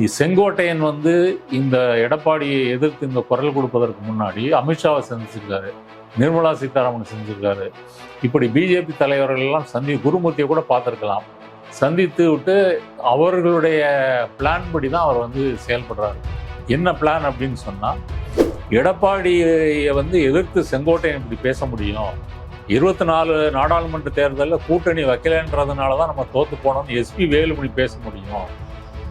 செங்கோட்டையன் வந்து இந்த எடப்பாடியை எதிர்த்து இந்த குரல் கொடுப்பதற்கு முன்னாடி அமித்ஷாவை சந்திச்சிருக்காரு நிர்மலா சீதாராமன் செஞ்சிருக்காரு இப்படி பிஜேபி தலைவர்கள் எல்லாம் சந்தி குருமூர்த்தியை கூட பார்த்துருக்கலாம். சந்தித்து விட்டு அவர்களுடைய பிளான் படி தான் அவர் வந்து செயல்படுறாரு. என்ன பிளான் அப்படின்னு சொன்னால் எடப்பாடியை வந்து எதிர்த்து செங்கோட்டையன் இப்படி பேச முடியும். இருபத்தி நாலு நாடாளுமன்ற தேர்தலில் கூட்டணி வைக்கலன்றதுனால தான் நம்ம தோற்று போனோம்னு எஸ்பி வேலுமணி பேச முடியும்.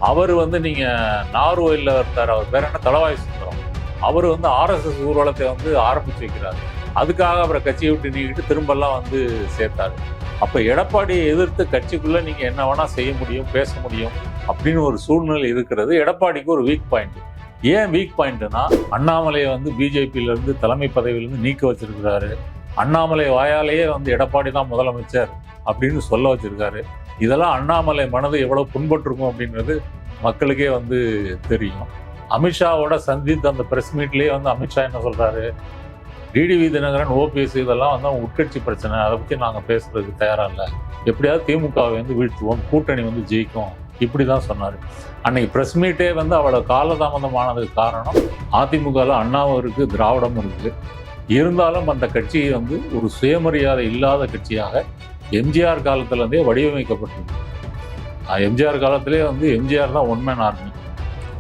அவர் வந்து நீங்கள் நார்வேயில் இருக்கார் அவர் பேர் என்ன தளவாய் சுந்தரம் அவர் வந்து ஆர்எஸ்எஸ் ஊர்வலத்தை வந்து ஆரம்பிச்சு வைக்கிறார். அதுக்காக அவரை கட்சியை விட்டு நீக்கிட்டு திரும்பலாம் வந்து சேர்த்தாரு. அப்போ எடப்பாடியை எதிர்த்து கட்சிக்குள்ளே நீங்கள் என்ன வேணால் செய்ய முடியும் பேச முடியும் அப்படின்னு ஒரு சூழ்நிலை இருக்கிறது. எடப்பாடிக்கு ஒரு வீக் பாயிண்ட் ஏன் வீக் பாயிண்ட்னா அண்ணாமலையை வந்து பிஜேபியிலேருந்து தலைமை பதவியிலேருந்து நீக்க வச்சிருக்கிறாரு. அண்ணாமலை வாயாலேயே வந்து எடப்பாடி தான் முதலமைச்சர் அப்படின்னு சொல்ல வச்சிருக்காரு. இதெல்லாம் அண்ணாமலை மனது எவ்வளோ புண்பட்டிருக்கும் அப்படின்றது மக்களுக்கே வந்து தெரியும். அமித்ஷாவோட சந்தித்து அந்த ப்ரெஸ் மீட்லேயே வந்து அமித்ஷா என்ன சொல்கிறாரு டிடிவி தினகரன் ஓபிஎஸ் இதெல்லாம் வந்து அவங்க உட்கட்சி பிரச்சனை. அதை பற்றி நாங்கள் பேசுறதுக்கு தயாராக இல்லை. எப்படியாவது திமுகவை வந்து வீழ்த்துவோம். கூட்டணி வந்து ஜெயிக்கும். இப்படி தான் சொன்னார். அன்னைக்கு ப்ரெஸ் மீட்டே வந்து அவ்வளோ காலதாமதமானதுக்கு காரணம் அதிமுகவில் அண்ணாவும் இருக்குது திராவிடமும் இருக்குது இருந்தாலும் அந்த கட்சி வந்து ஒரு சுயமரியாதை இல்லாத கட்சியாக எம்ஜிஆர் காலத்துலேருந்தே வடிவமைக்கப்பட்டிருக்கு. எம்ஜிஆர் காலத்திலே வந்து எம்ஜிஆர் தான் ஒன்மேன் ஆர்மி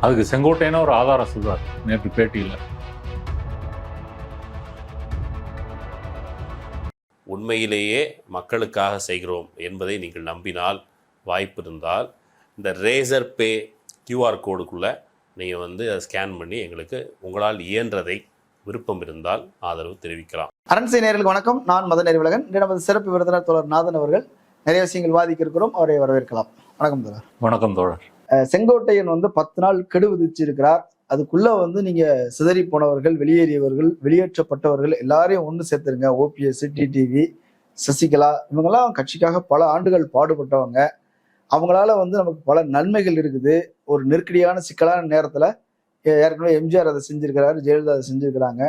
அதுக்கு செங்கோட்டையன ஒரு ஆதாரம் சொல்கிறார் நேற்று பேட்டியில். உண்மையிலேயே மக்களுக்காக செய்கிறோம் என்பதை நீங்கள் நம்பினால் வாய்ப்பு இருந்தால் இந்த ரேசர் பே கியூஆர் கோடுக்குள்ளே நீங்கள் வந்து அதை ஸ்கேன் பண்ணி எங்களுக்கு உங்களால் இயன்றதை விருப்பம் இருந்தால் ஆதரவு தெரிவிக்கலாம். அரண்சை நேயர்களுக்கு வணக்கம். நான் மதன் அறிவழகன் இன்று நமது சிறப்பு விருந்தினர் தோழர் நாதன் அவர்கள். நிறைய விஷயங்கள் வாதிக்க இருக்கிறோம். அவரை வரவேற்கலாம். வணக்கம் தோழர். வணக்கம் தோழர். செங்கோட்டையன் வந்து பத்து நாள் கெடு விதிச்சிருக்கிறார். அதுக்குள்ள வந்து நீங்க சிதறி போனவர்கள் வெளியேறியவர்கள் வெளியேற்றப்பட்டவர்கள் எல்லாரையும் ஒன்று சேர்த்துருங்க. ஓபிஎஸ் டிடிவி சசிகலா இவங்கெல்லாம் கட்சிக்காக பல ஆண்டுகள் பாடுபட்டவங்க. அவங்களால வந்து நமக்கு பல நன்மைகள் இருக்குது. ஒரு நெருக்கடியான சிக்கலான நேரத்துல ஏற்கனவே எம்ஜிஆர் அதை செஞ்சிருக்கிறாரு ஜெயலலிதா அதை செஞ்சிருக்கிறாங்க.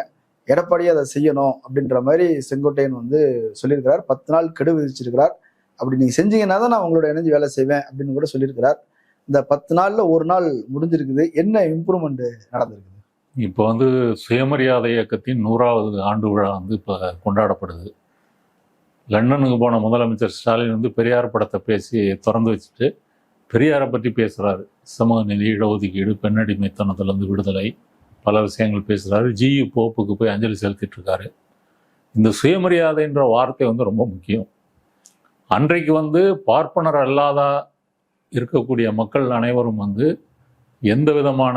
எடப்பாடியை அதை செய்யணும் அப்படின்ற மாதிரி செங்கோட்டையன் வந்து சொல்லியிருக்கிறார். பத்து நாள் கெடு விதிச்சிருக்கிறார். அப்படி நீங்கள் செஞ்சீங்கன்னா தான் நான் உங்களோட இணைஞ்சு வேலை செய்வேன் அப்படின்னு கூட சொல்லியிருக்கிறார். இந்த பத்து நாளில் ஒரு நாள் முடிஞ்சிருக்குது. என்ன இம்ப்ரூவ்மெண்ட் நடந்திருக்குது? இப்போ வந்து சுயமரியாதை இயக்கத்தின் நூறாவது ஆண்டு விழா வந்து இப்போ கொண்டாடப்படுது. லண்டனுக்கு போன முதலமைச்சர் ஸ்டாலின் வந்து பெரியார் படத்தை பேசி திறந்து வச்சுட்டு பெரியாரை பற்றி பேசுகிறாரு சமூக நிதி இடஒதுக்கீடு பெண்ணடிமைத்தனத்திலேருந்து விடுதலை பல விஷயங்கள் பேசுகிறாரு ஜியு போப்புக்கு போய் அஞ்சலி செலுத்திட்டுருக்காரு. இந்த சுயமரியாதைன்ற வார்த்தை வந்து ரொம்ப முக்கியம். அன்றைக்கு வந்து பார்ப்பனர் அல்லாத இருக்கக்கூடிய மக்கள் அனைவரும் வந்து எந்த விதமான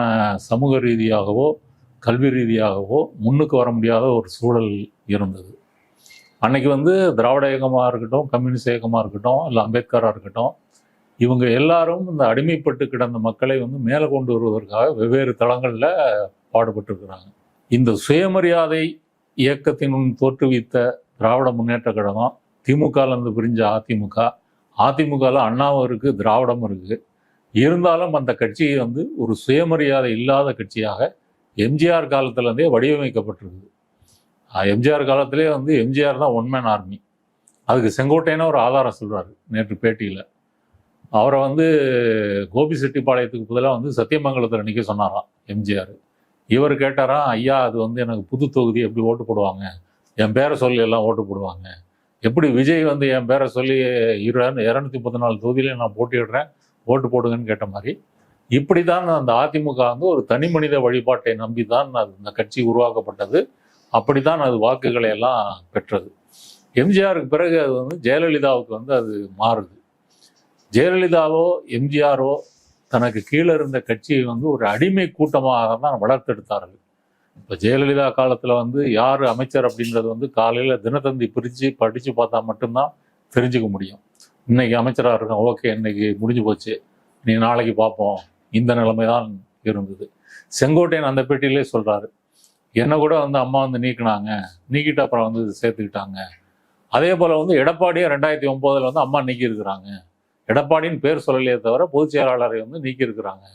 சமூக ரீதியாகவோ கல்வி ரீதியாகவோ முன்னுக்கு வர முடியாத ஒரு சூழல் இருந்தது. அன்னைக்கு வந்து திராவிட இயக்கமாக இருக்கட்டும் கம்யூனிஸ்ட் இயக்கமாக இருக்கட்டும் இல்லை அம்பேத்கராக இருக்கட்டும் இவங்க எல்லாரும் இந்த அடிமைப்பட்டு கிடந்த மக்களை வந்து மேலே கொண்டு வருவதற்காக வெவ்வேறு தளங்களில் பாடுபட்டிருக்கிறாங்க. இந்த சுயமரியாதை இயக்கத்தின் தோற்றுவித்த திராவிட முன்னேற்ற கழகம் திமுகலேருந்து பிரிஞ்ச அதிமுக அதிமுகவில் அண்ணாவும் இருக்குது திராவிடமும் இருக்குது இருந்தாலும் அந்த கட்சி வந்து ஒரு சுயமரியாதை இல்லாத கட்சியாக எம்ஜிஆர் காலத்துலேருந்தே வடிவமைக்கப்பட்டிருக்குது. எம்ஜிஆர் காலத்திலே வந்து எம்ஜிஆர் தான் ஒன்மேன் ஆர்மி அதுக்கு செங்கோட்டையன ஒரு ஆதாரம் சொல்கிறாரு நேற்று பேட்டியில். அவரை வந்து கோபிசெட்டிப்பாளையத்துக்கு பதிலாக வந்து சத்தியமங்கலத்தில் நிற்க சொன்னாராம் எம்ஜிஆர். இவர் கேட்டாராம் ஐயா அது வந்து எனக்கு புது தொகுதி எப்படி ஓட்டு போடுவாங்க? என் பேரை சொல்லி எல்லாம் ஓட்டு போடுவாங்க. எப்படி விஜய் வந்து என் பேரை சொல்லி இரு இரநூத்தி முப்பத்தி நாலு தொகுதியில நான் போட்டியிடுறேன் ஓட்டு போடுங்கன்னு கேட்ட மாதிரி இப்படி தான் அந்த அதிமுக வந்து ஒரு தனி மனித வழிபாட்டை நம்பி தான் அது இந்த கட்சி உருவாக்கப்பட்டது. அப்படி தான் அது வாக்குகளை எல்லாம் பெற்றது. எம்ஜிஆருக்கு பிறகு அது வந்து ஜெயலலிதாவுக்கு வந்து அது மாறுது. ஜெயலலிதாவோ எம்ஜிஆரோ தனக்கு கீழே இருந்த கட்சியை வந்து ஒரு அடிமை கூட்டமாக தான் வளர்த்தெடுத்தார்கள். இப்போ ஜெயலலிதா காலத்தில் வந்து யார் அமைச்சர் அப்படின்றது வந்து காலையில் தினத்தந்தி பிரித்து படித்து பார்த்தா மட்டும்தான் தெரிஞ்சுக்க முடியும். இன்னைக்கு அமைச்சராக இருக்கோம் ஓகே இன்னைக்கு முடிஞ்சு போச்சு. நீ நாளைக்கு பார்ப்போம். இந்த நிலைமை தான் இருந்தது. செங்கோட்டையன் அந்த பேட்டியிலே சொல்கிறாரு என்னை கூட வந்து அம்மா வந்து நீக்கினாங்க. நீக்கிட்டு அப்புறம் வந்து சேர்த்துக்கிட்டாங்க. அதே போல் வந்து எடப்பாடியே ரெண்டாயிரத்தி ஒம்போதில் வந்து அம்மா நீக்கி இருக்கிறாங்க எடப்பாடின்னு பேர் சொல்லலையே தவிர பொதுச் செயலாளரை வந்து நீக்கியிருக்கிறாங்க.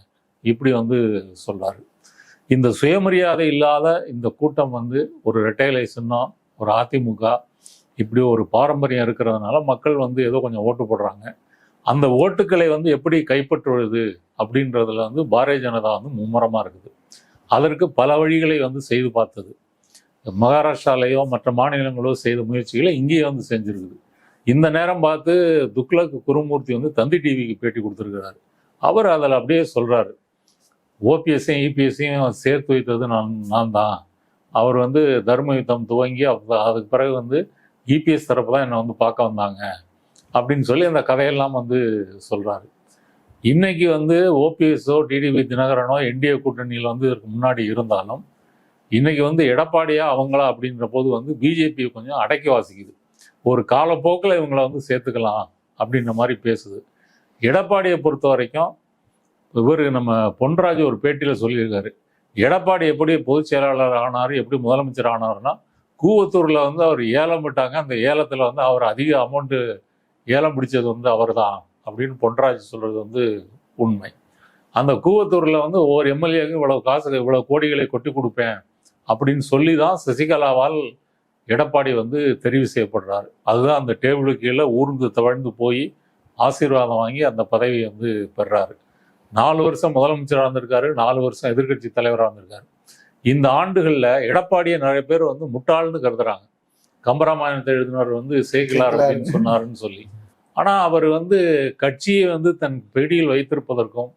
இப்படி வந்து சொல்றாரு. இந்த சுயமரியாதை இல்லாத இந்த கூட்டம் வந்து ஒரு ரெட்டைலை சின்னம் ஒரு அதிமுக இப்படி ஒரு பாரம்பரியம் இருக்கிறதுனால மக்கள் வந்து ஏதோ கொஞ்சம் ஓட்டு போடுறாங்க. அந்த ஓட்டுக்களை வந்து எப்படி கைப்பற்றுவது அப்படின்றதுல வந்து பாரதிய ஜனதா வந்து மும்முரமாக இருக்குது. அதற்கு பல வழிகளை வந்து செய்து பார்த்தது. மகாராஷ்டிராலேயோ மற்ற மாநிலங்களோ செய்த முயற்சிகளை இங்கேயே வந்து செஞ்சுருக்குது. இந்த நேரம் பார்த்து துக்ளக் குருமூர்த்தி வந்து தந்தி டிவிக்கு பேட்டி கொடுத்துருக்கிறாரு. அவர் அதில் அப்படியே சொல்கிறாரு ஓபிஎஸ்ஸையும் இபிஎஸ்ஸையும் சேர்த்து வைத்தது நான் நான் தான். அவர் வந்து தர்ம யுத்தம் துவங்கி அதுக்கு பிறகு வந்து இபிஎஸ் தரப்பு தான் என்னை வந்து பார்க்க வந்தாங்க அப்படின்னு சொல்லி அந்த கதையெல்லாம் வந்து சொல்கிறாரு இன்னைக்கு வந்து ஓபிஎஸ்ஸோ டிடிவி தினகரனோ என்டிஏ கூட்டணியில் வந்து இதற்கு முன்னாடி இருந்தாலும் இன்னைக்கு வந்து எடப்பாடியா அவங்களா அப்படின்ற போது வந்து பிஜேபியை கொஞ்சம் அடக்கி வாசிக்குது. ஒரு காலப்போக்கில் இவங்களை வந்து சேர்த்துக்கலாம் அப்படின்ற மாதிரி பேசுது. எடப்பாடியை பொறுத்த வரைக்கும் இவர் நம்ம பொன்ராஜ் ஒரு பேட்டியில் சொல்லியிருக்காரு. எடப்பாடி எப்படி பொதுச் செயலாளர் ஆனார் எப்படி முதலமைச்சர் ஆனார்னா கூவத்தூரில் வந்து அவர் ஏலம் விட்டாங்க. அந்த ஏலத்தில் வந்து அவர் அதிக அமௌண்ட்டு ஏலம் பிடிச்சது வந்து அவர் தான் அப்படின்னு பொன்ராஜ் சொல்கிறது வந்து உண்மை. அந்த கூவத்தூரில் வந்து ஒவ்வொரு எம்எல்ஏக்கும் இவ்வளோ காசு இவ்வளோ கோடிகளை கொட்டி கொடுப்பேன் அப்படின்னு சொல்லி தான் சசிகலாவால் எடப்பாடி வந்து தெரிவு செய்யப்படுறாரு. அதுதான் அந்த டேபிளுக்கு கீழே ஊர்ந்து தவழ்ந்து போய் ஆசீர்வாதம் வாங்கி அந்த பதவியை வந்து பெறாரு. நாலு வருஷம் முதலமைச்சராக இருந்திருக்காரு நாலு வருஷம் எதிர்க்கட்சி தலைவராக இருந்திருக்காரு. இந்த ஆண்டுகளில் எடப்பாடியை நிறைய பேர் வந்து முட்டாள்னு கருதுறாங்க. கம்பராமாயணத்தை எழுதினவர் வந்து சேகிலார் அப்படின்னு சொன்னாருன்னு சொல்லி. ஆனால் அவர் வந்து கட்சியை வந்து தன் பிடியில் வைத்திருப்பதற்கும்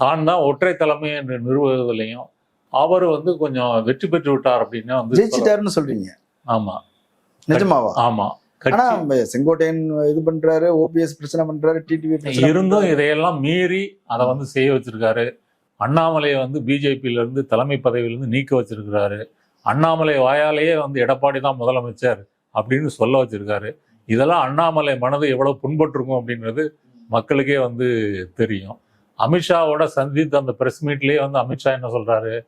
தான் தான் ஒற்றை தலைமை என்று நிறுவுவதிலையும் அவர் வந்து கொஞ்சம் வெற்றி பெற்று விட்டார் அப்படின்னு வந்து ஜெயிச்சிட்டாருன்னு சொல்றீங்க. ஆமா. நிஜமாவா? ஆமா. ஆனா செங்கோட்டையன் இது பண்றாரு ஓபிஎஸ் பிரச்சனை பண்றாரு டிடிவி இருந்தும். இதையெல்லாம் மீறி அதை வந்து செய்ய வச்சிருக்காரு. அண்ணாமலையை வந்து பிஜேபியில இருந்து தலைமை பதவியிலிருந்து நீக்க வச்சிருக்கிறாரு. அண்ணாமலை வாயாலேயே வந்து எடப்பாடி தான் முதலமைச்சர் அப்படின்னு சொல்ல வச்சிருக்காரு. இதெல்லாம் அண்ணாமலை மனது எவ்வளவு புண்பட்டிருக்கும் அப்படின்றது மக்களுக்கே வந்து தெரியும். அமித்ஷாவோட சந்தித்த அந்த பிரஸ் மீட்லயே வந்து அமித்ஷா என்ன சொல்றாரு?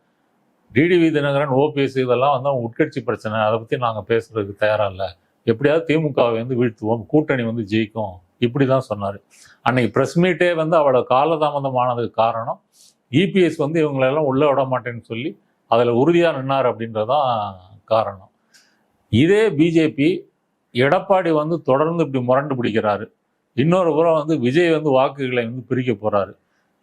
டிடிவி தினகரன் ஓபிஎஸ் இதெல்லாம் வந்து அவங்க உட்கட்சி பிரச்சனை. அதை பற்றி நாங்கள் பேசுறதுக்கு தயாராக இல்லை. எப்படியாவது திமுகவை வந்து வீழ்த்துவோம். கூட்டணி வந்து ஜெயிக்கும். இப்படி தான் சொன்னார். அன்னைக்கு ப்ரெஸ் மீட்டே வந்து அவ்வளோ காலதாமதமானதுக்கு காரணம் இபிஎஸ் வந்து இவங்களெல்லாம் உள்ளே விட மாட்டேன்னு சொல்லி அதில் உறுதியாக நின்னார் அப்படின்றதான் காரணம். இதே பிஜேபி எடப்பாடி வந்து தொடர்ந்து இப்படி முரண்டு பிடிக்கிறாரு. இன்னொரு புறம் வந்து விஜய் வந்து வாக்குகளை வந்து பிரிக்க போகிறாரு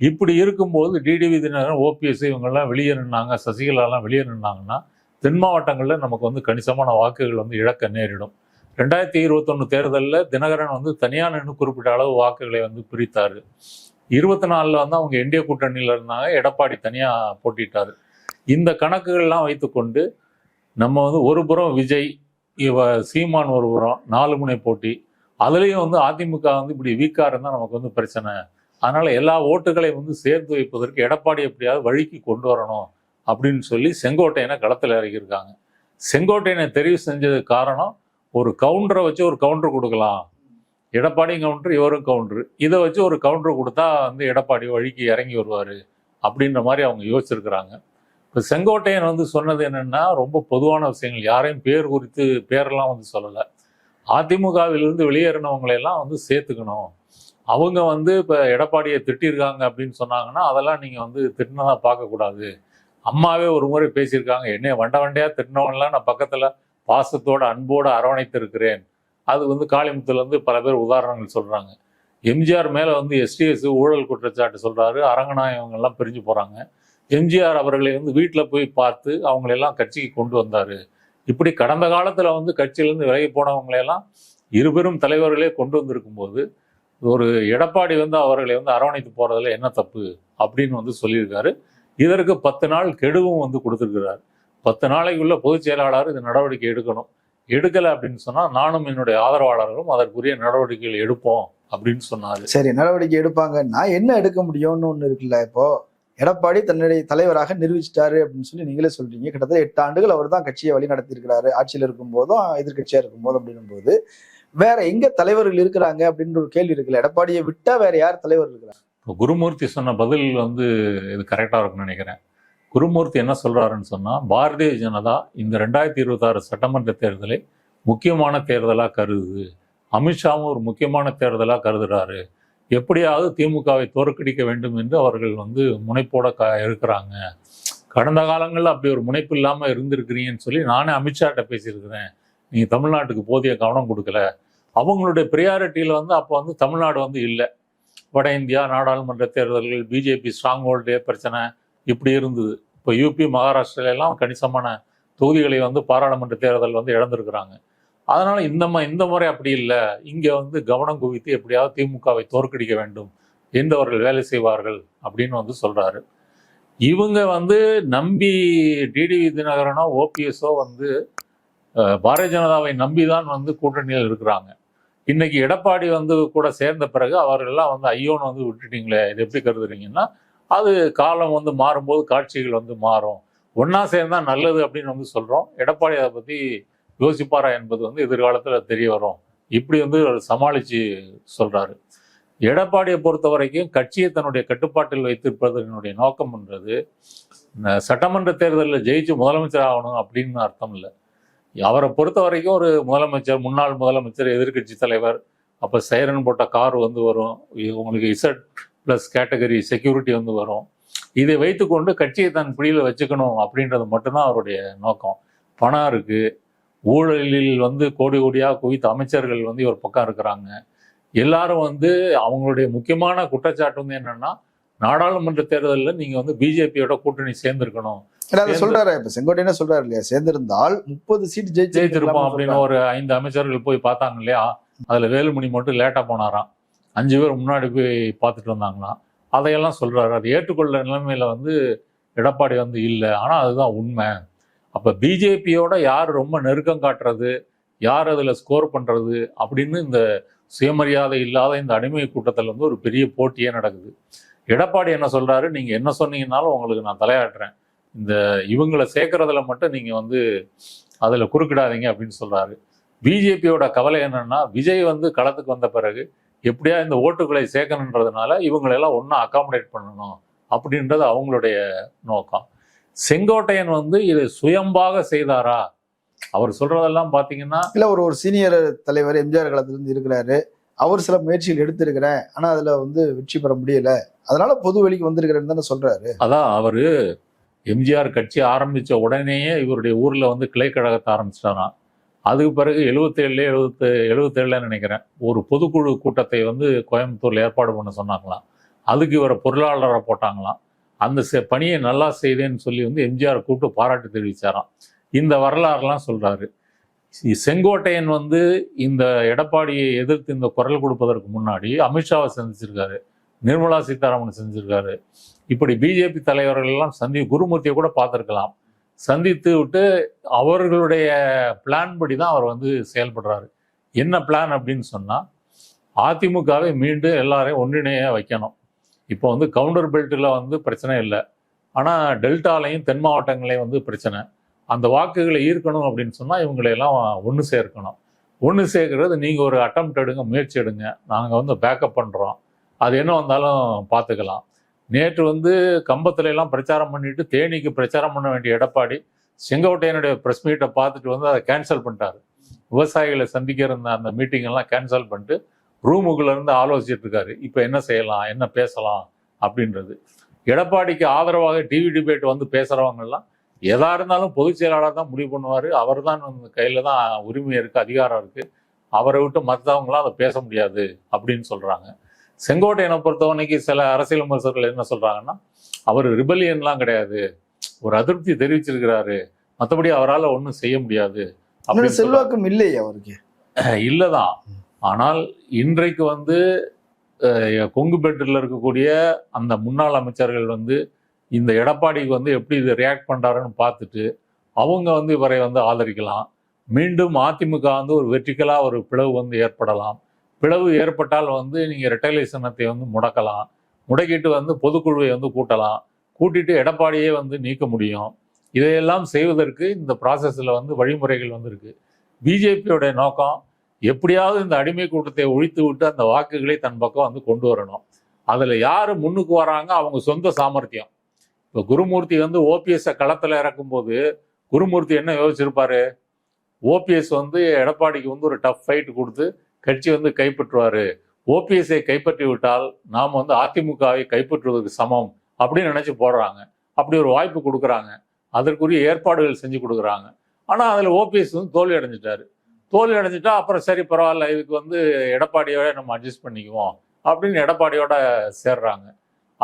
இப்படி இருக்கும்போது டிடிவி தினகரன் ஓபிஎஸ் இவங்கெல்லாம் வெளியே நின்னாங்க சசிகலாலாம் வெளியே நின்னாங்கன்னா தென் மாவட்டங்களில் நமக்கு வந்து கணிசமான வாக்குகள் வந்து இழக்க நேரிடும். ரெண்டாயிரத்தி இருபத்தொன்று தேர்தலில் தினகரன் வந்து தனியாக நின்று குறிப்பிட்ட அளவு வாக்குகளை வந்து பிரித்தார். இருபத்தி நாலில் வந்து அவங்க என்டிஏ கூட்டணியில் இருந்தாங்க எடப்பாடி தனியாக போட்டிட்டார். இந்த கணக்குகள்லாம் வைத்துக்கொண்டு நம்ம வந்து ஒரு புறம் விஜய் இவ சீமான் ஒரு புறம் நாலு முனை போட்டி அதுலேயும் வந்து அதிமுக வந்து இப்படி வீக்காக இருந்தால் நமக்கு வந்து பிரச்சனை அதனால் எல்லா ஓட்டுகளையும் வந்து சேர்த்து வைப்பதற்கு எடப்பாடி எப்படியாவது வழிக்கு கொண்டு வரணும் அப்படின்னு சொல்லி செங்கோட்டையனை களத்தில் இறக்கியிருக்காங்க. செங்கோட்டையனை தெரிவு செஞ்சதுக்கு காரணம் ஒரு கவுண்டரை வச்சு ஒரு கவுண்டர் கொடுக்கலாம். எடப்பாடியும் கவுண்டர் இவரும் கவுண்டர் இதை வச்சு ஒரு கவுண்டர் கொடுத்தா வந்து எடப்பாடி வழிக்கு இறங்கி வருவார் அப்படின்ற மாதிரி அவங்க யோசிச்சிருக்கிறாங்க. இப்போ செங்கோட்டையன் வந்து சொன்னது என்னென்னா ரொம்ப பொதுவான விஷயங்கள். யாரையும் பேர் குறித்து பேரெல்லாம் வந்து சொல்லலை. அதிமுகவிலிருந்து வெளியேறினவங்களையெல்லாம் வந்து சேர்த்துக்கணும். அவங்க வந்து இப்போ எடப்பாடியை திட்டிருக்காங்க அப்படின்னு சொன்னாங்கன்னா அதெல்லாம் நீங்கள் வந்து திட்டினதா பார்க்கக்கூடாது. அம்மாவே ஒரு முறை பேசியிருக்காங்க என்னைய வண்ட வண்டையாக திட்டினவங்களாம் நான் பக்கத்தில் பாசத்தோட அன்போடு அரவணைத்து இருக்கிறேன் அது வந்து காளிமுத்துலேருந்து பல பேர் உதாரணங்கள் சொல்கிறாங்க எம்ஜிஆர் மேலே வந்து எஸ்டிஎஸ் ஊழல் குற்றச்சாட்டு சொல்கிறாரு அரங்கநாயகங்கள்லாம் பிரிஞ்சு போகிறாங்க எம்ஜிஆர் அவர்களை வந்து வீட்டில் போய் பார்த்து அவங்களெல்லாம் கட்சிக்கு கொண்டு வந்தார். இப்படி கடந்த காலத்தில் வந்து கட்சியிலேருந்து விலகி போனவங்களையெல்லாம் இருபெரும் தலைவர்களே கொண்டு வந்திருக்கும் போது ஒரு எடப்பாடி வந்து அவர்களை வந்து அரவணைத்து போகிறதுல என்ன தப்பு அப்படின்னு வந்து சொல்லியிருக்காரு. இதற்கு பத்து நாள் கெடுவும் வந்து கொடுத்துருக்கிறார். பத்து நாளைக்குள்ள பொதுச் செயலாளர் இது நடவடிக்கை எடுக்கணும். எடுக்கலை அப்படின்னு சொன்னால் நானும் என்னுடைய ஆதரவாளர்களும் அதற்குரிய நடவடிக்கைகள் எடுப்போம் அப்படின்னு சொன்னார். சரி நடவடிக்கை எடுப்பாங்கன்னா என்ன எடுக்க முடியும்னு ஒன்று இருக்குல்ல இப்போ? எடப்பாடி தன்னுடைய தலைவராக நிரூபிச்சிட்டாரு அப்படின்னு சொல்லி நீங்களே சொல்றீங்க. கிட்டத்தட்ட எட்டு ஆண்டுகள் அவர் தான் கட்சியை வழி நடத்தியிருக்கிறாரு. ஆட்சியில் இருக்கும் போதும் எதிர்கட்சியாக இருக்கும் போதும் அப்படின்னும் போது வேற எங்க தலைவர்கள் இருக்கிறாங்க அப்படின்ற ஒரு கேள்வி இருக்குல்ல? எடப்பாடியை விட்டா வேற யார் தலைவர் இருக்கிறாங்க? இப்போ குருமூர்த்தி சொன்ன பதில் வந்து இது கரெக்டாக இருக்கும்னு நினைக்கிறேன். குருமூர்த்தி என்ன சொல்கிறாருன்னு சொன்னால் பாரதிய ஜனதா இந்த ரெண்டாயிரத்தி இருபத்தாறு சட்டமன்ற தேர்தலை முக்கியமான தேர்தலாக கருதுது. அமித்ஷாவும் ஒரு முக்கியமான தேர்தலாக கருதுறாரு. எப்படியாவது திமுகவை தோற்கடிக்க வேண்டும் என்று அவர்கள் வந்து முனைப்போட க இருக்கிறாங்க. கடந்த காலங்களில் அப்படி ஒரு முனைப்பு இல்லாமல் இருந்திருக்கிறீங்கன்னு சொல்லி நானே அமித்ஷாட்ட பேசியிருக்கிறேன். நீங்கள் தமிழ்நாட்டுக்கு போதிய கவனம் கொடுக்கல. அவங்களுடைய ப்ரியாரிட்டியில் வந்து அப்போ வந்து தமிழ்நாடு வந்து இல்லை. வட இந்தியா நாடாளுமன்ற தேர்தல்கள் பிஜேபி ஸ்ட்ராங் ஹோல்டே பிரச்சனை இப்படி இருந்தது. இப்போ யூபி மகாராஷ்டிரால எல்லாம் கணிசமான தொகுதிகளை வந்து பாராளுமன்ற தேர்தல் வந்து இழந்திருக்கிறாங்க. அதனால் இந்த மா இந்த முறை அப்படி இல்லை. இங்கே வந்து கவனம் குவித்து எப்படியாவது திமுகவை தோற்கடிக்க வேண்டும். எந்தவர்கள் வேலை செய்வார்கள் அப்படின்னு வந்து சொல்கிறாரு இவங்க வந்து நம்பி டிடிவி தினகரனோ ஓபிஎஸோ வந்து பாரதிய ஜனதாவை நம்பி தான் வந்து கூட்டணியில் இருக்கிறாங்க. இன்னைக்கு எடப்பாடி வந்து கூட சேர்ந்த பிறகு அவர்கள்லாம் வந்து ஐயோன்னு வந்து விட்டுட்டீங்களே இது எப்படி கருதுறீங்கன்னா அது காலம் வந்து மாறும்போது காட்சிகள் வந்து மாறும். ஒன்றா சேர்ந்தா நல்லது அப்படின்னு வந்து சொல்றோம். எடப்பாடி அதை பத்தி யோசிப்பாரா என்பது வந்து எதிர்காலத்துல தெரிய வரும். இப்படி வந்து அவர் சமாளிச்சு சொல்றாரு. எடப்பாடியை பொறுத்த வரைக்கும் கட்சியை தன்னுடைய கட்டுப்பாட்டில் வைத்திருப்பதனுடைய நோக்கம் என்றது சட்டமன்ற தேர்தலில் ஜெயிச்சு முதலமைச்சர் ஆகணும் அப்படின்னு அர்த்தம் இல்லை. அவரை பொறுத்த வரைக்கும் ஒரு முதலமைச்சர் முன்னாள் முதலமைச்சர் எதிர்க்கட்சி தலைவர் அப்போ சைரன் போட்ட கார் வந்து வரும். உங்களுக்கு இசட் ப்ளஸ் கேட்டகரி செக்யூரிட்டி வந்து வரும். இதை வைத்துக்கொண்டு கட்சியை தன் பிடியில் வச்சுக்கணும் அப்படின்றது மட்டும்தான் அவருடைய நோக்கம். பணம் இருக்குது ஊழலில் வந்து கோடி கோடியாக குவித்த அமைச்சர்கள் வந்து ஒரு பக்கம் இருக்கிறாங்க. எல்லாரும் வந்து அவங்களுடைய முக்கியமான குற்றச்சாட்டு வந்து என்னென்னா நாடாளுமன்ற தேர்தலில் நீங்கள் வந்து பிஜேபியோட கூட்டணி சேர்ந்துருக்கணும். இல்ல அதை சொல்றாரு இப்ப செங்கோட்டையனே சொல்றாரு இல்லையா? சேர்ந்திருந்தால் முப்பது சீட் ஜெயிச்சிருப்போம் அப்படின்னு ஒரு ஐந்து அமைச்சர்கள் போய் பார்த்தாங்க இல்லையா? அதுல வேலுமணி மட்டும் லேட்டா போனாராம். அஞ்சு பேர் முன்னாடி போய் பார்த்துட்டு வந்தாங்களாம். அதையெல்லாம் சொல்றாரு. அது ஏற்றுக்கொள்ள நிலைமையில வந்து எடப்பாடி வந்து இல்லை. ஆனா அதுதான் உண்மை. அப்ப பிஜேபியோட யார் ரொம்ப நெருக்கம் காட்டுறது? யார் அதுல ஸ்கோர் பண்றது? அப்படின்னு இந்த சுயமரியாதை இல்லாத இந்த அடிமை கூட்டத்தில் வந்து ஒரு பெரிய போட்டியே நடக்குது. எடப்பாடி என்ன சொல்றாரு? நீங்க என்ன சொன்னீங்கன்னாலும் உங்களுக்கு நான் தலையாட்டுறேன். இந்த இவங்களை சேர்க்கறதுல மட்டும் நீங்க வந்து அதுல குறுக்கிடாதீங்க அப்படின்னு சொல்றாரு. பிஜேபியோட கவலை என்னன்னா விஜய் வந்து களத்துக்கு வந்த பிறகு எப்படியா இந்த ஓட்டுகளை சேர்க்கணுன்றதுனால இவங்களெல்லாம் ஒன்றா அகாமடேட் பண்ணணும் அப்படின்றது அவங்களுடைய நோக்கம். செங்கோட்டையன் வந்து இதை சுயம்பாக செய்தாரா? அவர் சொல்றதெல்லாம் பாத்தீங்கன்னா இல்ல ஒரு ஒரு சீனியர் தலைவர் எம்ஜிஆர் காலத்துல இருந்து இருக்கிறாரு. அவர் சில முயற்சிகள் எடுத்திருக்கிறேன். ஆனா அதுல வந்து வெற்றி பெற முடியல. அதனால பொது வெளிக்கு வந்திருக்கிறேன்னு தானே சொல்றாரு. அதான் அவரு எம்ஜிஆர் கட்சி ஆரம்பித்த உடனேயே இவருடைய ஊரில் வந்து கிளை கழகத்தை ஆரம்பிச்சிட்டாராம். அதுக்கு பிறகு எழுபத்தேழுல எழுபத்து எழுபத்தேழுல நினைக்கிறேன் ஒரு பொதுக்குழு கூட்டத்தை வந்து கோயம்புத்தூரில் ஏற்பாடு பண்ண சொன்னாங்களாம். அதுக்கு இவரை பொருளாளராக போட்டாங்களாம். அந்த செ- பணியை நல்லா செய்தேன்னு சொல்லி வந்து எம்ஜிஆர் கூப்பிட்டு பாராட்டு தெரிவித்தாராம் இந்த வரலாறுலாம் சொல்கிறாரு செங்கோட்டையன் வந்து இந்த எடப்பாடியை எதிர்த்து இந்த குரல் கொடுப்பதற்கு முன்னாடி அமித்ஷாவை சந்திச்சிருக்காரு. நிர்மலா சீதாராமன் செஞ்சுருக்காரு. இப்படி பிஜேபி தலைவர்கள் எல்லாம் சந்தி குருமூர்த்தியை கூட பார்த்துருக்கலாம். சந்தித்து விட்டு அவர்களுடைய பிளான் படி தான் அவர் வந்து செயல்படுறாரு. என்ன பிளான் அப்படின்னு சொன்னால் அதிமுகவை மீண்டும் எல்லாரையும் ஒன்றிணைய வைக்கணும். இப்போ வந்து கவுண்டர் பெல்ட்டில் வந்து பிரச்சனை இல்லை. ஆனால் டெல்டாலையும் தென் மாவட்டங்களையும் வந்து பிரச்சனை. அந்த வாக்குகளை ஈர்க்கணும் அப்படின்னு சொன்னால் இவங்களையெல்லாம் ஒன்று சேர்க்கணும். ஒன்று சேர்க்கறது நீங்கள் ஒரு அட்டம் எடுங்க முயற்சி எடுங்க. நாங்கள் வந்து பேக்கப் பண்ணுறோம் அது என்ன வந்தாலும் பார்த்துக்கலாம். நேற்று வந்து கம்பத்துல எல்லாம் பிரச்சாரம் பண்ணிட்டு தேனிக்கு பிரச்சாரம் பண்ண வேண்டிய எடப்பாடி செங்கோட்டையனுடைய ப்ரெஸ் மீட்டை பார்த்துட்டு வந்து அதை கேன்சல் பண்ணிட்டாரு. விவசாயிகளை சந்திக்க இருந்த அந்த மீட்டிங் எல்லாம் கேன்சல் பண்ணிட்டு ரூமுக்குள்ள இருந்து ஆலோசிச்சுட்டு இருக்காரு. இப்போ என்ன செய்யலாம் என்ன பேசலாம் அப்படின்றது. எடப்பாடிக்கு ஆதரவாக டிவி டிபேட் வந்து பேசுறவங்க எல்லாம் எதா இருந்தாலும் பொதுச் செயலாளர் தான் முடிவு பண்ணுவார். அவர் தான் வந்து கையில தான் உரிமை இருக்கு அதிகாரம் இருக்கு. அவரை விட்டு மற்றவங்களாம் அதை பேச முடியாது அப்படின்னு சொல்றாங்க. செங்கோட்டையனை பொறுத்தவரைக்கு சில அரசியல் விமர்சகர்கள் என்ன சொல்றாங்கன்னா அவர் ரிபலியன்லாம் கிடையாது. ஒரு அதிருப்தி தெரிவிச்சிருக்கிறாரு. மற்றபடி அவரால் ஒன்றும் செய்ய முடியாது சொல்றாங்க. செல்வாக்கும் இல்லையே அவருக்கு. இல்லதான். ஆனால் இன்றைக்கு வந்து கொங்கு பெல்ட்டில் இருக்கக்கூடிய அந்த முன்னாள் அமைச்சர்கள் வந்து இந்த எடப்பாடிக்கு வந்து எப்படி இது ரியாக்ட் பண்றாருன்னு பார்த்துட்டு அவங்க வந்து இவரை வந்து ஆதரிக்கலாம். மீண்டும் அதிமுக வந்து ஒரு வெற்றிக்கலா ஒரு பிளவு வந்து ஏற்படலாம். பிளவு ஏற்பட்டால் வந்து நீங்கள் ரிட்டைலேஷனத்தை வந்து முடக்கலாம். முடக்கிட்டு வந்து பொதுக்குழுவை வந்து கூட்டலாம். கூட்டிட்டு எடப்பாடியே வந்து நீக்க முடியும். இதையெல்லாம் செய்வதற்கு இந்த ப்ராசஸில் வந்து வழிமுறைகள் வந்திருக்கு. பிஜேபியோடைய நோக்கம் எப்படியாவது இந்த அடிமை கூட்டத்தை ஒழித்து விட்டு அந்த வாக்குகளை தன் பக்கம் வந்து கொண்டு வரணும். அதில் யார் முன்னுக்கு வராங்க? அவங்க சொந்த சாமர்த்தியம். இப்போ குருமூர்த்தி வந்து ஓபிஎஸ்ஸை களத்தில் இறக்கும்போது குருமூர்த்தி என்ன யோசிச்சிருப்பாரு? ஓபிஎஸ் வந்து எடப்பாடிக்கு வந்து ஒரு டஃப் ஃபைட் கொடுத்து கட்சி வந்து கைப்பற்றுவார். ஓபிஎஸ்ஐ கைப்பற்றி விட்டால் நாம் வந்து அதிமுகவை கைப்பற்றுவதற்கு சமம் அப்படின்னு நினச்சி போடுறாங்க. அப்படி ஒரு வாய்ப்பு கொடுக்குறாங்க. அதற்குரிய ஏற்பாடுகள் செஞ்சு கொடுக்குறாங்க. ஆனால் அதில் ஓபிஎஸ் வந்து தோல்வி அடைஞ்சிட்டாரு. தோல்வி அடைஞ்சிட்டா அப்புறம் சரி பரவாயில்ல இதுக்கு வந்து எடப்பாடியோட நம்ம அட்ஜஸ்ட் பண்ணிக்குவோம் அப்படின்னு எடப்பாடியோட சேர்றாங்க.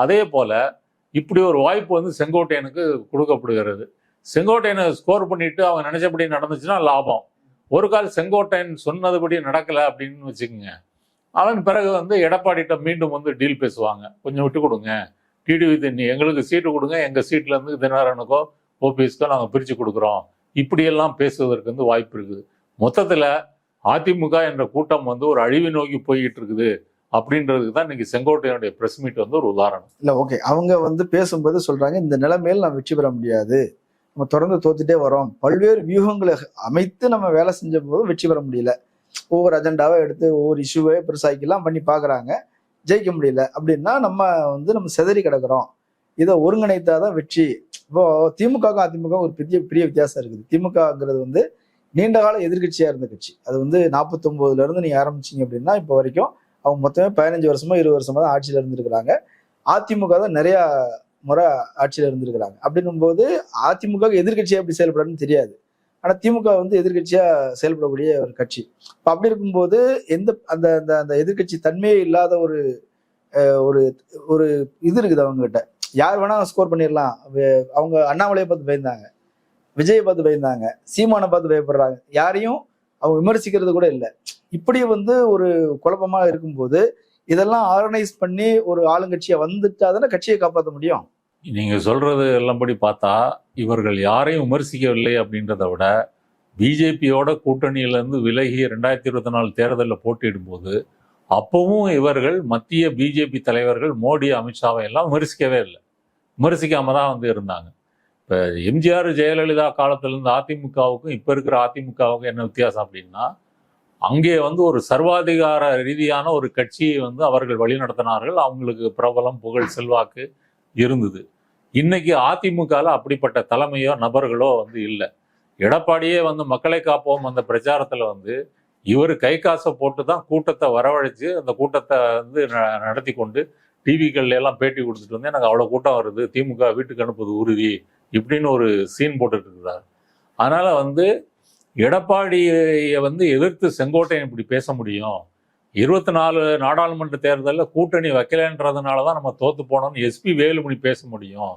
அதே போல் இப்படி ஒரு வாய்ப்பு வந்து செங்கோட்டையனுக்கு கொடுக்கப்படுகிறது. செங்கோட்டையனை ஸ்கோர் பண்ணிட்டு அவங்க நினைச்சபடி நடந்துச்சுன்னா லாபம். ஒரு கால் செங்கோட்டையன் சொன்னதுபடி நடக்கல அப்படின்னு வச்சுக்கோங்க. அதன் பிறகு வந்து எடப்பாடிகிட்ட மீண்டும் வந்து டீல் பேசுவாங்க. கொஞ்சம் விட்டு கொடுங்க. டிடிவி தண்ணி எங்களுக்கு சீட்டு கொடுங்க. எங்கள் சீட்லேருந்து தினாரனுக்கோ தினகரனுக்கோ ஓபிஎஸ்க்கோ நாங்கள் பிரித்து கொடுக்குறோம். இப்படியெல்லாம் பேசுவதற்கு வந்து வாய்ப்பு இருக்குது. மொத்தத்தில் அதிமுக என்ற கூட்டம் வந்து ஒரு அழிவை நோக்கி போய்கிட்டு இருக்குது. அப்படின்றதுக்கு தான் இன்னைக்கு செங்கோட்டையனுடைய பிரஸ் மீட் வந்து ஒரு உதாரணம். இல்லை ஓகே அவங்க வந்து பேசும்போது சொல்கிறாங்க இந்த நிலைமையில் நான் வெற்றி பெற முடியாது. நம்ம தொடர்ந்து தோத்துட்டே வரோம். பல்வேறு வியூகங்களை அமைத்து நம்ம வேலை செஞ்ச போது வெற்றி பெற முடியல. ஒவ்வொரு அஜெண்டாவை எடுத்து ஒவ்வொரு இஷ்யூவை பெருசாக்கிலாம் பண்ணி பார்க்குறாங்க ஜெயிக்க முடியல. அப்படின்னா நம்ம வந்து நம்ம சிதறி கிடக்கிறோம். இதை ஒருங்கிணைத்தாதான் வெற்றி. இப்போ திமுகவுக்கும் அதிமுக ஒரு பெரிய பெரிய வித்தியாசம் இருக்குது. திமுகங்கிறது வந்து நீண்ட கால எதிர்கட்சியாக இருந்த கட்சி. அது வந்து 49 இருந்து நீங்க ஆரம்பிச்சிங்க அப்படின்னா இப்போ வரைக்கும் அவங்க மொத்தமே பதினஞ்சு வருஷமா இருபது வருஷமா தான் ஆட்சியில் இருந்திருக்கிறாங்க. அதிமுக தான் நிறையா முறை ஆட்சியில் இருந்திருக்கிறாங்க. அப்படிங்கும்போது அதிமுக எதிர்கட்சியாக எப்படி செயல்படணும்னு தெரியாது. ஆனால் திமுக வந்து எதிர்கட்சியாக செயல்படக்கூடிய ஒரு கட்சி. இப்போ அப்படி இருக்கும்போது எந்த அந்த அந்த அந்த எதிர்க்கட்சி தன்மையே இல்லாத ஒரு ஒரு ஒரு இது இருக்குது அவங்ககிட்ட. யார் வேணா ஸ்கோர் பண்ணிடலாம் வே- அவங்க அண்ணாமலையை பார்த்து பயந்தாங்க. விஜயை பார்த்து பயந்தாங்க. சீமானை பார்த்து பயப்படுறாங்க. யாரையும் அவங்க விமர்சிக்கிறது கூட இல்லை. இப்படி வந்து ஒரு குழப்பமாக இருக்கும்போது இதெல்லாம் ஆர்கனைஸ் பண்ணி ஒரு ஆளுங்கட்சியை வந்துட்டா தானே கட்சியை காப்பாற்ற முடியும்? நீங்கள் சொல்கிறது எல்லாம்படி பார்த்தா இவர்கள் யாரையும் விமர்சிக்கவில்லை அப்படின்றத விட பிஜேபியோட கூட்டணியிலேருந்து விலகி ரெண்டாயிரத்தி இருபத்தி நாலு தேர்தலில் போட்டியிடும்போது அப்பவும் இவர்கள் மத்திய பிஜேபி தலைவர்கள் மோடி அமித்ஷாவை எல்லாம் விமர்சிக்கவே இல்லை. விமர்சிக்காம தான் வந்து இருந்தாங்க. இப்போ எம்ஜிஆர் ஜெயலலிதா காலத்திலேருந்து அதிமுகவுக்கும் இப்போ இருக்கிற அதிமுகவுக்கும் என்ன வித்தியாசம் அப்படின்னா அங்கே வந்து ஒரு சர்வாதிகார ரீதியான ஒரு கட்சியை வந்து அவர்கள் வழிநடத்தினார்கள். அவங்களுக்கு பிரபலம் புகழ் செல்வாக்கு இருந்தது. இன்னைக்கு அதிமுகவில் அப்படிப்பட்ட தலைமையோ நபர்களோ வந்து இல்லை. எடப்பாடியே வந்து மக்களை காப்போம் அந்த பிரச்சாரத்தில் வந்து இவர் கை காசை போட்டு தான் கூட்டத்தை வரவழைச்சு அந்த கூட்டத்தை வந்து ந- நடத்தி கொண்டு டிவிகள்ல எல்லாம் பேட்டி கொடுத்துட்டு வந்து எனக்கு அவ்வளோ கூட்டம் வருது. திமுக வீட்டுக்கு அனுப்புவது உறுதி இப்படின்னு ஒரு சீன் போட்டுட்டு இருக்கிறார். அதனால வந்து எடப்பாடியை வந்து எதிர்த்து செங்கோட்டையன் இப்படி பேச முடியும். இருபத்தி நாலு நாடாளுமன்ற தேர்தலில் கூட்டணி வைக்கலைன்றதுனால தான் நம்ம தோத்து போனோம்னு எஸ்பி வேலுமணி பேச முடியும்.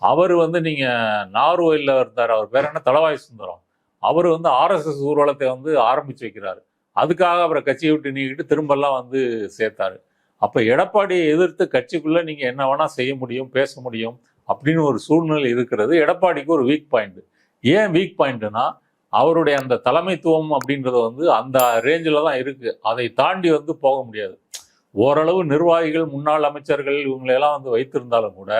அவர் வந்து நீங்க நார்வேலில் இருந்தார் அவர் பேர் என்ன? தளவாய் சுந்தரம். அவர் வந்து ஆர்எஸ்எஸ் ஊர்வலத்தை வந்து ஆரம்பிச்சு வைக்கிறார். அதுக்காக அவரை கட்சியை விட்டு நீக்கிட்டு திரும்பலாம் வந்து சேர்த்தாரு. அப்ப எடப்பாடியை எதிர்த்து கட்சிக்குள்ள நீங்க என்ன வேணா செய்ய முடியும் பேச முடியும் அப்படின்னு ஒரு சூழ்நிலை இருக்கிறது. எடப்பாடிக்கு ஒரு வீக் பாயிண்ட் ஏன் வீக் பாயிண்ட்னா அவருடைய அந்த தலைமைத்துவம் அப்படின்றது வந்து அந்த ரேஞ்சில் தான் இருக்கு. அதை தாண்டி வந்து போக முடியாது. ஓரளவு நிர்வாகிகள் முன்னாள் அமைச்சர்கள் இவங்களையெல்லாம் வந்து வைத்திருந்தாலும் கூட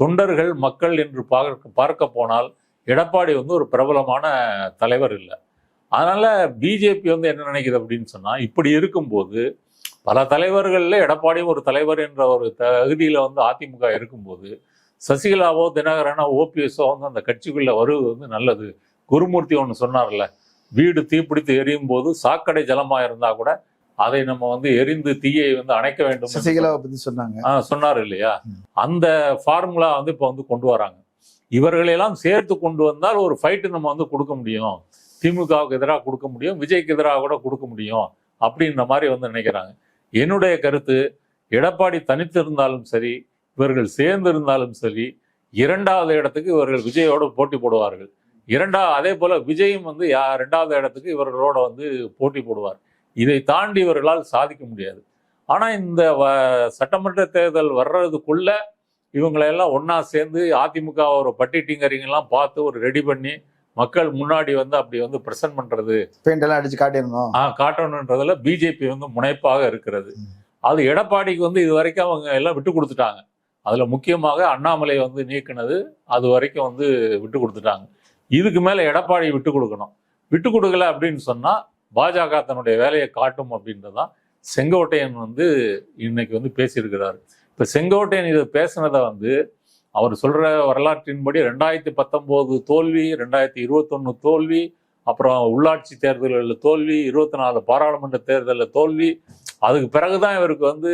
தொண்டர்கள் மக்கள் என்று பார்க்க பார்க்க போனால் எடப்பாடி வந்து ஒரு பிரபலமான தலைவர் இல்லை. அதனால் பிஜேபி வந்து என்ன நினைக்குது அப்படின்னு சொன்னால் இப்படி இருக்கும்போது பல தலைவர்களில் எடப்பாடியும் ஒரு தலைவர் என்ற ஒரு தகுதியில் வந்து அதிமுக இருக்கும்போது சசிகலாவோ தினகரனோ ஓபிஎஸோ வந்து அந்த கட்சிக்குள்ளே வருவது வந்து நல்லது. குருமூர்த்தி ஒன்று சொன்னார்ல வீடு தீப்பிடித்து எரியும் போது சாக்கடை ஜலமாக இருந்தால் கூட அதை நம்ம வந்து எரிந்து தீயை வந்து அணைக்க வேண்டும் சசிகலாவை பத்தி சொன்னாங்க. சொன்னார் இல்லையா? அந்த ஃபார்முலா வந்து இப்போ வந்து கொண்டு வராங்க. இவர்களையெல்லாம் சேர்த்து கொண்டு வந்தால் ஒரு ஃபைட்டு நம்ம வந்து கொடுக்க முடியும். திமுகவுக்கு எதிராக கொடுக்க முடியும். விஜய்க்கு எதிராக கூட கொடுக்க முடியும். அப்படின்ற மாதிரி வந்து நினைக்கிறாங்க. என்னுடைய கருத்து எடப்பாடி தனித்து இருந்தாலும் சரி இவர்கள் சேர்ந்து இருந்தாலும் சரி இரண்டாவது இடத்துக்கு இவர்கள் விஜயோடு போட்டி போடுவார்கள். இரண்டா அதே போல விஜயும் வந்து ரெண்டாவது இடத்துக்கு இவர்களோட வந்து போட்டி போடுவார். இதை தாண்டி இவர்களால் சாதிக்க முடியாது. ஆனா இந்த வ- சட்டமன்ற தேர்தல் வர்றதுக்குள்ள இவங்களெல்லாம் ஒண்ணா சேர்ந்து அதிமுக ஒரு பட்டி டிங்கரிங் எல்லாம் பார்த்து ஒரு ரெடி பண்ணி மக்கள் முன்னாடி வந்து அப்படி வந்து பிரசன்ட் பண்றது. பெயிண்ட் எல்லாம் அடிச்சு காட்டியிருந்தோம் ஆ, காட்டணுன்றதுல பிஜேபி வந்து முனைப்பாக இருக்கிறது. அது எடப்பாடிக்கு வந்து இது வரைக்கும் அவங்க எல்லாம் விட்டு கொடுத்துட்டாங்க. அதுல முக்கியமாக அண்ணாமலை வந்து நீக்கினது அது வரைக்கும் வந்து விட்டு கொடுத்துட்டாங்க. இதுக்கு மேல எடப்பாடி விட்டு கொடுக்கணும். விட்டு கொடுக்கல அப்படின்னு சொன்னா பாஜக தன்னுடைய வேலையை காட்டும் அப்படின்றதான் செங்கோட்டையன் வந்து இன்னைக்கு வந்து பேசியிருக்கிறாரு. இப்போ செங்கோட்டையன் இதை பேசுனதை வந்து அவர் சொல்கிற வரலாற்றின்படி ரெண்டாயிரத்தி பத்தொம்போது தோல்வி ரெண்டாயிரத்தி இருபத்தொன்று தோல்வி அப்புறம் உள்ளாட்சி தேர்தல்களில் தோல்வி இருபத்தி நாலு பாராளுமன்ற தேர்தலில் தோல்வி அதுக்கு பிறகுதான் இவருக்கு வந்து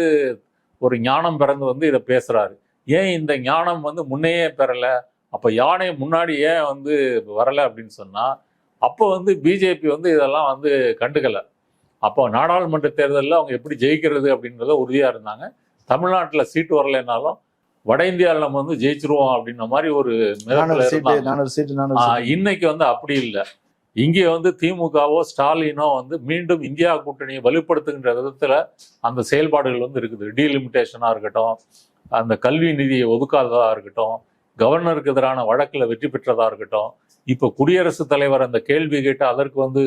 ஒரு ஞானம் பிறந்து வந்து இதை பேசுகிறாரு ஏன் இந்த ஞானம் வந்து முன்னையே பெறலை? அப்போ யானை முன்னாடி ஏன் வந்து வரலை அப்படின்னு சொன்னால் அப்போ வந்து பிஜேபி வந்து இதெல்லாம் வந்து கண்டுக்கல. அப்போ நாடாளுமன்ற தேர்தலில் அவங்க எப்படி ஜெயிக்கிறது அப்படின்றத உறுதியாக இருந்தாங்க. தமிழ்நாட்டில் சீட்டு வரலைனாலும் வட இந்தியாவில் நம்ம வந்து ஜெயிச்சிருவோம் அப்படின்ற மாதிரி ஒரு. இன்னைக்கு வந்து அப்படி இல்லை. இங்கே வந்து திமுகவோ ஸ்டாலினோ வந்து மீண்டும் இந்தியா கூட்டணியை வலுப்படுத்துகின்ற விதத்துல அந்த செயல்பாடுகள் வந்து இருக்குது. டீலிமிட்டேஷனா இருக்கட்டும் அந்த கல்வி நிதியை ஒதுக்காததா இருக்கட்டும் கவர்னருக்கு எதிரான வழக்கில் வெற்றி பெற்றதாக இருக்கட்டும் இப்போ குடியரசுத் தலைவர் அந்த கேள்வி கேட்டு அதற்கு வந்து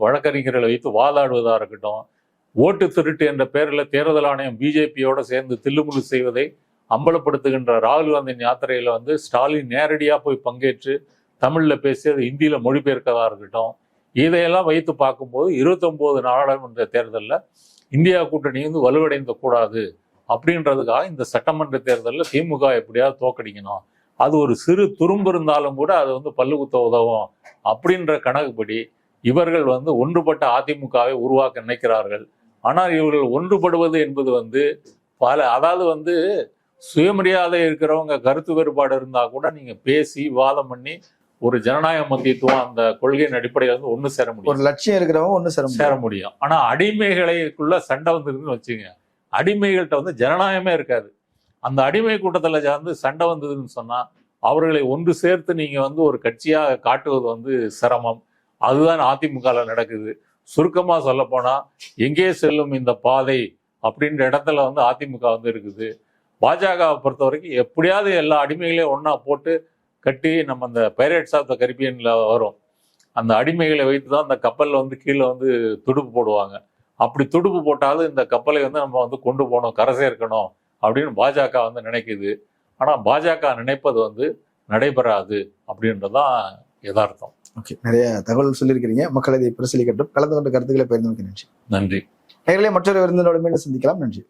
வழக்கறிஞர்களை வைத்து வாதாடுவதாக இருக்கட்டும் ஓட்டு திருட்டு என்ற பெயரில் தேர்தல் ஆணையம் பிஜேபியோடு சேர்ந்து தில்லுமுழு செய்வதை அம்பலப்படுத்துகின்ற ராகுல் காந்தியின் யாத்திரையில் வந்து ஸ்டாலின் நேரடியாக போய் பங்கேற்று தமிழில் பேசி அது ஹிந்தியில மொழிபெயர்க்கதாக இருக்கட்டும் இதையெல்லாம் வைத்து பார்க்கும்போது இருபத்தொம்போது நாடாளுமன்ற தேர்தலில் இந்தியா கூட்டணி வந்து வலுவடைந்த கூடாது அப்படின்றதுக்காக இந்த சட்டமன்ற தேர்தலில் திமுக எப்படியாவது தோக்கடிக்கணும். அது ஒரு சிறு துரும்பு இருந்தாலும் கூட அது வந்து பல்லு குத்த உதவும் அப்படின்ற கணக்குப்படி இவர்கள் வந்து ஒன்றுபட்ட அதிமுகவை உருவாக்க நினைக்கிறார்கள். ஆனால் இவர்கள் ஒன்றுபடுவது என்பது வந்து பல அதாவது வந்து சுயமரியாதை இருக்கிறவங்க கருத்து வேறுபாடு இருந்தா கூட நீங்க பேசி விவாதம் பண்ணி ஒரு ஜனநாயக மத்தியத்துவம் அந்த கொள்கையின் அடிப்படையில் வந்து ஒண்ணு சேர முடியும். ஒரு லட்சியம் இருக்கிறவங்க ஒண்ணு சேர சேர முடியும். முடியும் ஆனா அடிமைகளுக்குள்ள சண்டை வந்துருதுன்னு வச்சுங்க அடிமைகள்கிட்ட வந்து ஜனநாயகமே இருக்காது. அந்த அடிமை கூட்டத்தில் சேர்ந்து சண்டை வந்ததுன்னு சொன்னால் அவர்களை ஒன்று சேர்த்து நீங்கள் வந்து ஒரு கட்சியாக காட்டுவது வந்து சிரமம். அதுதான் அதிமுகவில் நடக்குது. சுருக்கமாக சொல்லப்போனால் எங்கே செல்லும் இந்த பாதை? அப்படின்ற இடத்துல வந்து அதிமுக வந்து இருக்குது. பாஜகவை பொறுத்த வரைக்கும் எப்படியாவது எல்லா அடிமைகளையும் ஒன்றா போட்டு கட்டி நம்ம அந்த பைரேட்ஸ் ஆஃப் த கரிபியனில் வரும். அந்த அடிமைகளை வைத்து தான் அந்த கப்பலில் வந்து கீழே வந்து துடுப்பு போடுவாங்க. அப்படி துடுப்பு போட்டாலும் இந்த கப்பலை வந்து நம்ம வந்து கொண்டு போகணும் கரை சேர்க்கணும் அப்படின்னு பாஜக வந்து நினைக்குது. ஆனா பாஜக நினைப்பது வந்து நடைபெறாது அப்படின்றதான் யதார்த்தம். ஓகே நிறைய தகவல் சொல்லியிருக்கிறீங்க. மக்கள் இதை பரிசீலிக்கட்டும் கலந்து கொண்ட கருத்துக்களை பகிர்ந்து நன்றி. நன்றி. நேர்களே மற்றொரு விருந்தினோட மீண்டும் சந்திக்கலாம். நன்றி.